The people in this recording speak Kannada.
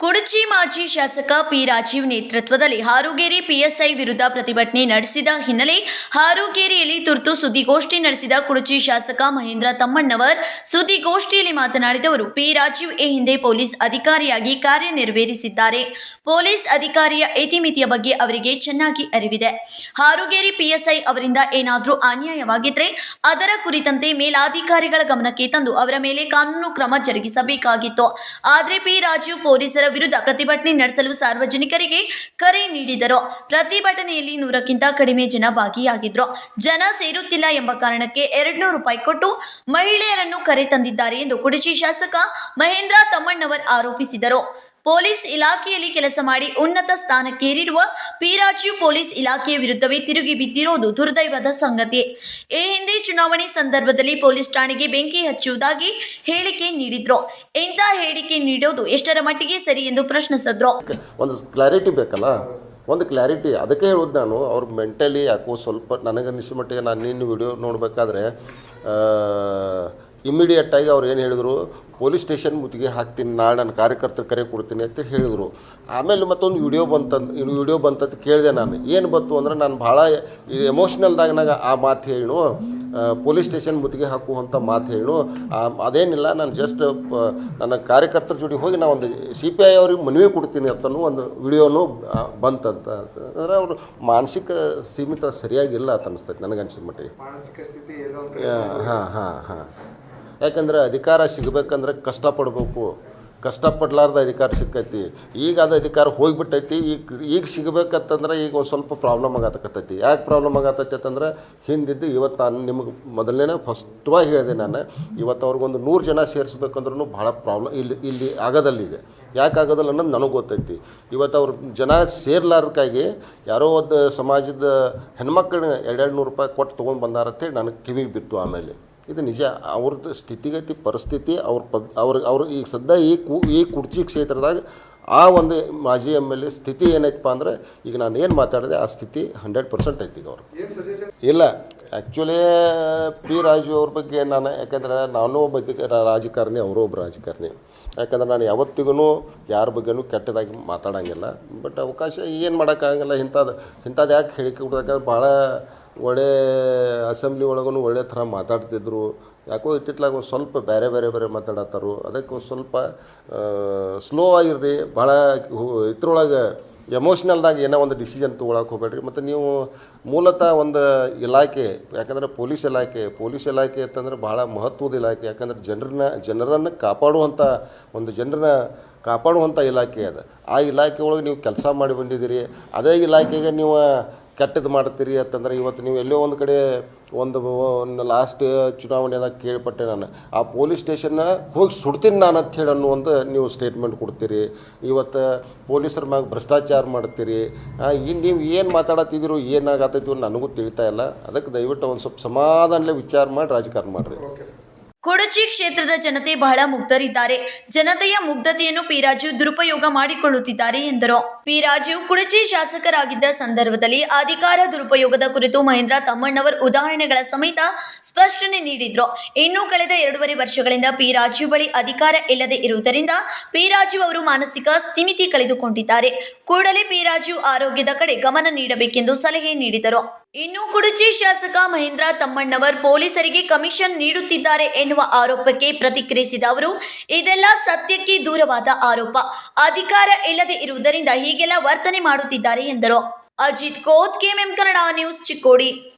ಕುಡಚಿ ಮಾಜಿ ಶಾಸಕ ಪಿ ರಾಜೀವ್ ನೇತೃತ್ವದಲ್ಲಿ ಹಾರುಗೇರಿ ಪಿಎಸ್ಐ ವಿರುದ್ಧ ಪ್ರತಿಭಟನೆ ನಡೆಸಿದ ಹಿನ್ನೆಲೆ ಹಾರುಗೇರಿಯಲ್ಲಿ ತುರ್ತು ಸುದ್ದಿಗೋಷ್ಠಿ ನಡೆಸಿದ ಕುಡಚಿ ಶಾಸಕ ಮಹೇಂದ್ರ ತಮ್ಮಣ್ಣವರ್ ಸುದ್ದಿಗೋಷ್ಠಿಯಲ್ಲಿ ಮಾತನಾಡಿದವರು ಪಿ ರಾಜೀವ್ ಈ ಹಿಂದೆ ಪೊಲೀಸ್ ಅಧಿಕಾರಿಯಾಗಿ ಕಾರ್ಯನಿರ್ವಹಿಸಿದ್ದಾರೆ. ಪೊಲೀಸ್ ಅಧಿಕಾರಿಯ ಇತಿಮಿತಿಯ ಬಗ್ಗೆ ಅವರಿಗೆ ಚೆನ್ನಾಗಿ ಅರಿವಿದೆ. ಹಾರುಗೇರಿ ಪಿಎಸ್ಐ ಅವರಿಂದ ಏನಾದರೂ ಅನ್ಯಾಯವಾಗಿದ್ರೆ ಅದರ ಕುರಿತಂತೆ ಮೇಲಾಧಿಕಾರಿಗಳ ಗಮನಕ್ಕೆ ತಂದು ಅವರ ಮೇಲೆ ಕಾನೂನು ಕ್ರಮ ಜರುಗಿಸಬೇಕಾಗಿತ್ತು. ಆದರೆ ಪಿ ರಾಜೀವ್ ಪೊಲೀಸರ ವಿರುದ್ಧ ಪ್ರತಿಭಟನೆ ನಡೆಸಲು ಸಾರ್ವಜನಿಕರಿಗೆ ಕರೆ ನೀಡಿದರು. ಪ್ರತಿಭಟನೆಯಲ್ಲಿ ನೂರಕ್ಕಿಂತ ಕಡಿಮೆ ಜನ ಭಾಗಿಯಾಗಿದ್ರು. ಜನ ಸೇರುತ್ತಿಲ್ಲ ಎಂಬ ಕಾರಣಕ್ಕೆ ಎರಡ್ನೂರು ರೂಪಾಯಿ ಕೊಟ್ಟು ಮಹಿಳೆಯರನ್ನು ಕರೆ ತಂದಿದ್ದಾರೆ ಎಂದು ಕುಡಚಿ ಶಾಸಕ ಮಹೇಂದ್ರ ತಮ್ಮಣ್ಣವರ್ ಆರೋಪಿಸಿದರು. ಪೊಲೀಸ್ ಇಲಾಖೆಯಲ್ಲಿ ಕೆಲಸ ಮಾಡಿ ಉನ್ನತ ಸ್ಥಾನಕ್ಕೇರಿರುವ ಪಿರಾಜು ಪೊಲೀಸ್ ಇಲಾಖೆಯ ವಿರುದ್ಧವೇ ತಿರುಗಿ ಬಿದ್ದಿರೋದು ದುರ್ದೈವದ ಸಂಗತಿ. ಈ ಹಿಂದೆ ಚುನಾವಣೆ ಸಂದರ್ಭದಲ್ಲಿ ಪೊಲೀಸ್ ಠಾಣೆಗೆ ಬೆಂಕಿ ಹಚ್ಚುವುದಾಗಿ ಹೇಳಿಕೆ ನೀಡಿದ್ರು. ಇಂಥ ಹೇಳಿಕೆ ನೀಡೋದು ಎಷ್ಟರ ಮಟ್ಟಿಗೆ ಸರಿ ಎಂದು ಪ್ರಶ್ನಿಸಿದ್ರು. ಒಂದು ಕ್ಲಾರಿಟಿ ಬೇಕಲ್ಲ? ಒಂದು ಕ್ಲಾರಿಟಿ. ಅದಕ್ಕೆ ಹೇಳೋದು ನಾನು, ಅವ್ರು ಮೆಂಟಲಿ ಯಾಕೋ ಸ್ವಲ್ಪ ನನಗನ್ನಿಸಿದ ಮಟ್ಟಿಗೆ ನಾನು ನಿನ್ನ ವಿಡಿಯೋ ನೋಡಬೇಕಾದ್ರೆ ಇಮಿಡಿಯೇಟಾಗಿ ಅವ್ರು ಏನು ಹೇಳಿದರು ಪೊಲೀಸ್ ಸ್ಟೇಷನ್ ಮುತ್ತಿಗೆ ಹಾಕ್ತೀನಿ ನಾಳೆ ನನ್ನ ಕಾರ್ಯಕರ್ತರು ಕರೆ ಕೊಡ್ತೀನಿ ಅಂತ ಹೇಳಿದರು. ಆಮೇಲೆ ಮತ್ತೊಂದು ವಿಡಿಯೋ ಬಂತಂದು ಇನ್ನು ವಿಡಿಯೋ ಬಂತಂತ ಕೇಳಿದೆ ನಾನು. ಏನು ಬಂತು ಅಂದ್ರೆ ನಾನು ಭಾಳ ಎಮೋಷ್ನಲ್ದಾಗ ನಾಗ ಆ ಮಾತು ಹೇಳು ಪೊಲೀಸ್ ಸ್ಟೇಷನ್ ಮುತ್ತಿಗೆ ಹಾಕುವಂಥ ಮಾತು ಹೇಳು ಆ, ಅದೇನಿಲ್ಲ ನಾನು ಜಸ್ಟ್ ನನ್ನ ಕಾರ್ಯಕರ್ತರ ಜೋಡಿ ಹೋಗಿ ನಾನು ಒಂದು ಸಿ ಪಿ ಐ ಅವ್ರಿಗೆ ಮನವಿ ಕೊಡ್ತೀನಿ ಅಂತನೂ ಒಂದು ವಿಡಿಯೋನು ಬಂತಂತ. ಅಂದರೆ ಅವರು ಮಾನಸಿಕ ಸೀಮಿತ ಸರಿಯಾಗಿಲ್ಲ ಅಂತ ಅನಿಸ್ತೈತೆ ನನಗನ್ಸಿದ ಮಟ್ಟಿಗೆ. ಹಾಂ ಹಾಂ ಹಾಂ. ಯಾಕಂದ್ರೆ ಅಧಿಕಾರ ಸಿಗಬೇಕಂದ್ರೆ ಕಷ್ಟಪಡಬೇಕು. ಕಷ್ಟಪಡ್ಲಾರ್ದ ಅಧಿಕಾರ ಸಿಕ್ಕೈತಿ ಈಗ ಅದು ಅಧಿಕಾರ ಹೋಗಿಬಿಟ್ಟೈತಿ. ಈಗ ಈಗ ಸಿಗಬೇಕಂತಂದ್ರೆ ಈಗ ಒಂದು ಸ್ವಲ್ಪ ಪ್ರಾಬ್ಲಮ್ ಆಗತಕ್ಕತ್ತೈತಿ. ಯಾಕೆ ಪ್ರಾಬ್ಲಮ್ ಆಗತ್ತೈತಿ ಅಂತಂದ್ರೆ ಹಿಂದಿದ್ದು ಇವತ್ತು ನಾನು ನಿಮಗೆ ಮೊದಲನೇ ಫಸ್ಟ್ವಾಗಿ ಹೇಳಿದೆ ನಾನು. ಇವತ್ತು ಅವ್ರಿಗೊಂದು ನೂರು ಜನ ಸೇರಿಸ್ಬೇಕಂದ್ರೂ ಭಾಳ ಪ್ರಾಬ್ಲಮ್ ಇಲ್ಲಿ ಇಲ್ಲಿ ಆಗೋದಲ್ಲಿದೆ. ಯಾಕೆ ಆಗೋದಲ್ಲ ಅನ್ನೋದು ನನಗೆ ಗೊತ್ತೈತಿ. ಇವತ್ತು ಅವ್ರ ಜನ ಸೇರ್ಲಾರ್ದಕ್ಕಾಗಿ ಯಾರೋ ಒಂದು ಸಮಾಜದ ಹೆಣ್ಮಕ್ಳನ್ನ ಎರಡೆರಡು ನೂರು ರೂಪಾಯಿ ಕೊಟ್ಟು ತೊಗೊಂಡು ಬಂದಾರಂತೇಳಿ ನನಗೆ ಕಿವಿಗೆ ಬಿತ್ತು ಆಮೇಲೆ. ಇದು ನಿಜ. ಅವ್ರದ್ದು ಸ್ಥಿತಿಗತಿ ಪರಿಸ್ಥಿತಿ ಅವ್ರ ಪದ್ ಅವ್ರ ಅವ್ರ ಈಗ ಸದ್ಯ ಈ ಕು ಈ ಕುರ್ಚಿ ಕ್ಷೇತ್ರದಾಗ ಆ ಒಂದು ಮಾಜಿ ಎಂ ಎಲ್ ಎ ಸ್ಥಿತಿ ಏನೈತಪ್ಪ ಅಂದರೆ ಈಗ ನಾನು ಏನು ಮಾತಾಡಿದೆ ಆ ಸ್ಥಿತಿ ಹಂಡ್ರೆಡ್ ಪರ್ಸೆಂಟ್ ಐತಿ ಈಗ ಅವ್ರು ಇಲ್ಲ. ಆ್ಯಕ್ಚುಲಿ ಪಿ ರಾಜು ಅವ್ರ ಬಗ್ಗೆ ನಾನು ಯಾಕಂದರೆ ನಾನು ಒಬ್ಬ ರಾಜಕಾರಣಿ ಅವರು ಒಬ್ಬ ರಾಜಕಾರಣಿ. ಯಾಕಂದ್ರೆ ನಾನು ಯಾವತ್ತಿಗೂ ಯಾರ ಬಗ್ಗೆನೂ ಕೆಟ್ಟದಾಗಿ ಮಾತಾಡೋಂಗಿಲ್ಲ. ಬಟ್ ಅವಕಾಶ ಏನು ಮಾಡೋಕ್ಕಾಗಲ್ಲ ಇಂಥದ್ದು ಇಂಥದ್ದು ಯಾಕೆ ಹೇಳಿಕೆ ಭಾಳ ಒಳ್ಳೆ ಅಸೆಂಬ್ಲಿ ಒಳಗೂ ಒಳ್ಳೆ ಥರ ಮಾತಾಡ್ತಿದ್ರು. ಯಾಕೋ ಇತ್ತಿತ್ಲಾಗ ಒಂದು ಸ್ವಲ್ಪ ಬೇರೆ ಬೇರೆ ಬೇರೆ ಮಾತಾಡತ್ತಾರು. ಅದಕ್ಕೆ ಒಂದು ಸ್ವಲ್ಪ ಸ್ಲೋ ಆಗಿರ್ರಿ. ಭಾಳ ಇದ್ರೊಳಗೆ ಎಮೋಷ್ನಲ್ದಾಗ ಏನೋ ಒಂದು ಡಿಸಿಷನ್ ತೊಗೊಳಕ್ಕೆ ಹೋಗ್ಬೇಡ್ರಿ. ಮತ್ತು ನೀವು ಮೂಲತಃ ಒಂದು ಇಲಾಖೆ, ಯಾಕಂದರೆ ಪೊಲೀಸ್ ಇಲಾಖೆ ಪೊಲೀಸ್ ಇಲಾಖೆ ಅಂತಂದ್ರೆ ಭಾಳ ಮಹತ್ವದ ಇಲಾಖೆ. ಯಾಕಂದ್ರೆ ಜನರನ್ನ, ಜನರನ್ನು ಕಾಪಾಡುವಂಥ ಒಂದು ಜನರನ್ನ ಕಾಪಾಡುವಂಥ ಇಲಾಖೆ ಅದು. ಆ ಇಲಾಖೆ ಒಳಗೆ ನೀವು ಕೆಲಸ ಮಾಡಿ ಬಂದಿದ್ದೀರಿ. ಅದೇ ಇಲಾಖೆಗೆ ನೀವು ಕೆಟ್ಟದ್ದು ಮಾಡ್ತೀರಿ ಅಂತಂದ್ರೆ ಇವತ್ತು ನೀವು ಎಲ್ಲೋ ಒಂದು ಕಡೆ ಒಂದು ಲಾಸ್ಟ್ ಚುನಾವಣೆದಾಗ ಕೇಳ್ಪಟ್ಟೆ ನಾನು. ಆ ಪೊಲೀಸ್ ಸ್ಟೇಷನ್ನ ಹೋಗಿ ಸುಡ್ತೀನಿ ನಾನು ಅಂತ ಹೇಳಿ ಅನ್ನೋ ಒಂದು ನೀವು ಸ್ಟೇಟ್ಮೆಂಟ್ ಕೊಡ್ತೀರಿ. ಇವತ್ತು ಪೊಲೀಸರ ಮ್ಯಾಗ ಭ್ರಷ್ಟಾಚಾರ ಮಾಡ್ತೀರಿ. ಇನ್ನು ನೀವು ಏನು ಮಾತಾಡತ್ತಿದ್ದೀರೋ ಏನಾಗತ್ತೈತಿ ನನಗೂ ತಿಳಿತಾ ಇಲ್ಲ. ಅದಕ್ಕೆ ದಯವಿಟ್ಟು ಒಂದು ಸ್ವಲ್ಪ ಸಮಾಧಾನಲೇ ವಿಚಾರ ಮಾಡಿ ರಾಜಕಾರಣ ಮಾಡಿರಿ. ಕುಡಚಿ ಕ್ಷೇತ್ರದ ಜನತೆ ಬಹಳ ಮುಗ್ಧರಿದ್ದಾರೆ. ಜನತೆಯ ಮುಗ್ಧತೆಯನ್ನು ಪಿರಾಜು ದುರುಪಯೋಗ ಮಾಡಿಕೊಳ್ಳುತ್ತಿದ್ದಾರೆ ಎಂದರು. ಪಿರಾಜು ಕುಡಚಿ ಶಾಸಕರಾಗಿದ್ದ ಸಂದರ್ಭದಲ್ಲಿ ಅಧಿಕಾರ ದುರುಪಯೋಗದ ಕುರಿತು ಮಹೇಂದ್ರ ತಮ್ಮಣ್ಣವರ್ ಉದಾಹರಣೆಗಳ ಸಮೇತ ಸ್ಪಷ್ಟನೆ ನೀಡಿದ್ರು. ಇನ್ನು ಕಳೆದ ಎರಡೂವರೆ ವರ್ಷಗಳಿಂದ ಪಿರಾಜು ಬಳಿ ಅಧಿಕಾರ ಇಲ್ಲದೆ ಇರುವುದರಿಂದ ಪಿರಾಜು ಅವರು ಮಾನಸಿಕ ಸ್ಥಿಮಿತಿ ಕಳೆದುಕೊಂಡಿದ್ದಾರೆ. ಕೂಡಲೇ ಪಿರಾಜು ಆರೋಗ್ಯದ ಕಡೆ ಗಮನ ನೀಡಬೇಕೆಂದು ಸಲಹೆ ನೀಡಿದರು. ಇನ್ನು ಕುಡಚಿ ಶಾಸಕ ಮಹೇಂದ್ರ ತಮ್ಮಣ್ಣವರ್ ಪೊಲೀಸರಿಗೆ ಕಮಿಷನ್ ನೀಡುತ್ತಿದ್ದಾರೆ ಎನ್ನುವ ಆರೋಪಕ್ಕೆ ಪ್ರತಿಕ್ರಿಯಿಸಿದ ಅವರು, ಇದೆಲ್ಲ ಸತ್ಯಕ್ಕೆ ದೂರವಾದ ಆರೋಪ. ಅಧಿಕಾರ ಇಲ್ಲದೆ ಇರುವುದರಿಂದ ಹೀಗೆಲ್ಲ ವರ್ತನೆ ಮಾಡುತ್ತಿದ್ದಾರೆ ಎಂದರು. Ajit Koth, KMM Kannada news Chikkodi.